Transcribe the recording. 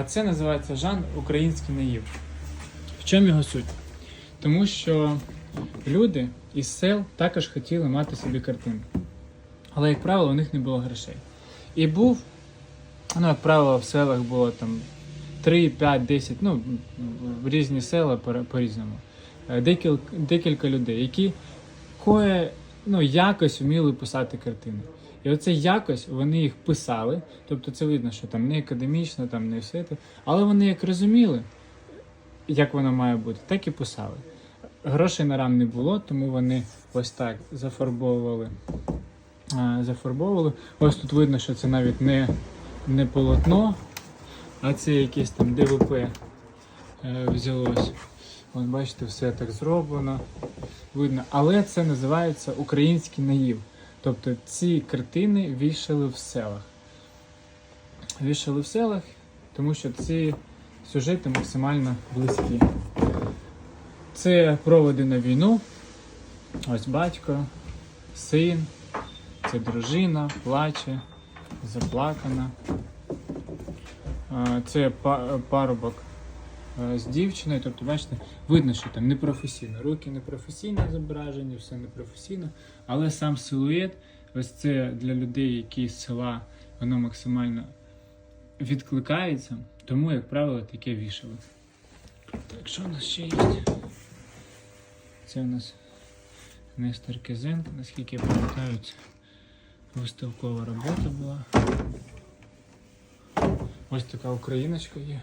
А це називається жанр український наїв. В чому його суть? Тому що люди із сел також хотіли мати собі картину. Але, як правило, у них не було грошей. І був, ну, як правило, в селах було там 3, 5, 10, ну, в різні села по- по-різному. Е, Декілька, декілька людей, які кое, ну, якось вміли писати картини. І оце якось вони їх писали. Тобто це видно, що там не академічно, там не все. Але вони як розуміли, як воно має бути, так і писали. Грошей на рам не було, тому вони ось так зафарбовували. Зафарбовували. Ось тут видно, що це навіть не, не полотно, а це якесь там ДВП е, взялось. Ось бачите, все так зроблено. Видно. Але це називається український наїв. Тобто ці картини вішали в селах. Вішали в селах, тому що ці сюжети максимально близькі. Це проводи на війну. Ось батько, син, це дружина, плаче, заплакана. Це парубок з дівчиною. Тобто, бачите, видно, що там непрофесійно. Руки непрофесійно зображені, все непрофесійно. Але сам силует, ось це для людей, які з села, воно максимально відкликається. Тому, як правило, таке вішали. Так, що у нас ще є? Це у нас Нестор Кизенко, наскільки я пам'ятаю, це виставкова робота була. Ось така україночка є.